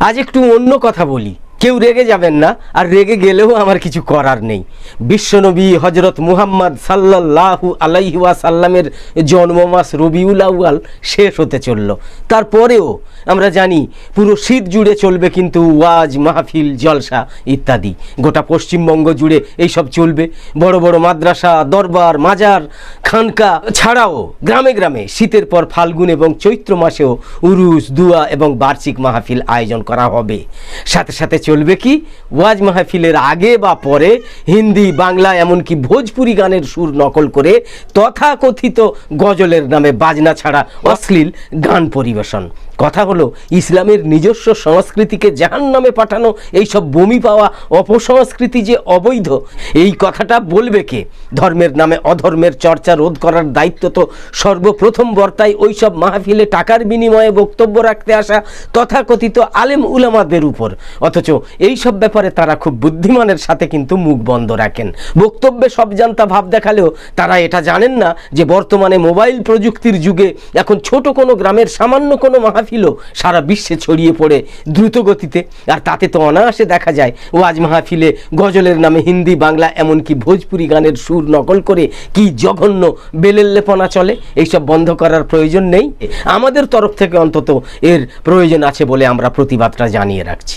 আজ একটু অন্য কথা বলি। কেউ রেগে যাবেন না, আর রেগে গেলেও আমার কিছু করার নেই। বিশ্বনবী হজরত মুহাম্মদ সাল্লাহু আলাইহুয়া সাল্লামের জন্মমাস রবিউল আউয়াল শেষ হতে চলল। তারপরেও আমরা জানি পুরো শীত জুড়ে চলবে কিন্তু ওয়াজ, মাহফিল, জলসা ইত্যাদি। গোটা পশ্চিমবঙ্গ জুড়ে এইসব চলবে। বড় বড় মাদ্রাসা, দরবার, মাজার, খানকা ছাড়াও গ্রামে গ্রামে শীতের পর ফাল্গুন এবং চৈত্র মাসেও উরুস, দুয়া এবং বার্ষিক মাহফিল আয়োজন করা হবে। সাথে সাথে চলবে কি? ওয়াজ মাহফিলের আগে বা পরে হিন্দি, বাংলা এমনকি ভোজপুরি গানের সুর নকল করে তথাকথিত গজলের নামে বাজনা ছাড়া অশ্লীল গান পরিবেশন। কথা হলো, ইসলামের নিজস্ব সংস্কৃতিকে জাহান নামে পাঠানো, এইসব বমি পাওয়া অপসংস্কৃতি যে অবৈধ, এই কথাটা বলবে কে? ধর্মের নামে অধর্মের চর্চা রোধ করার দায়িত্ব তো সর্বপ্রথম বর্তায় ওইসব মাহফিলে টাকার বিনিময়ে বক্তব্য রাখতে আসা তথাকথিত আলেম উলামাদের উপর। অথচ এই সব ব্যাপারে তারা খুব বুদ্ধিমানের সাথে কিন্তু মুখ বন্ধ রাখেন। বক্তব্যে সব জানতা ভাব দেখালেও তারা এটা জানেন না যে বর্তমানে মোবাইল প্রযুক্তির যুগে এখন ছোট কোনো গ্রামের সামান্য কোনো মাহফিলও সারা বিশ্বে ছড়িয়ে পড়ে দ্রুত গতিতে আর তাতে তো অনায়াসে দেখা যায়, ওয়াজ মাহফিলে গজলের নামে হিন্দি, বাংলা, এমনকি ভোজপুরি গানের সুর নকল করে কি জঘন্য বেলেল্লেপনা চলে, এইসব বন্ধ করার প্রয়োজন নেই। আমাদের তরফ থেকে অন্তত এর প্রয়োজন আছে বলে আমরা প্রতিবাদটা জানিয়ে রাখছি।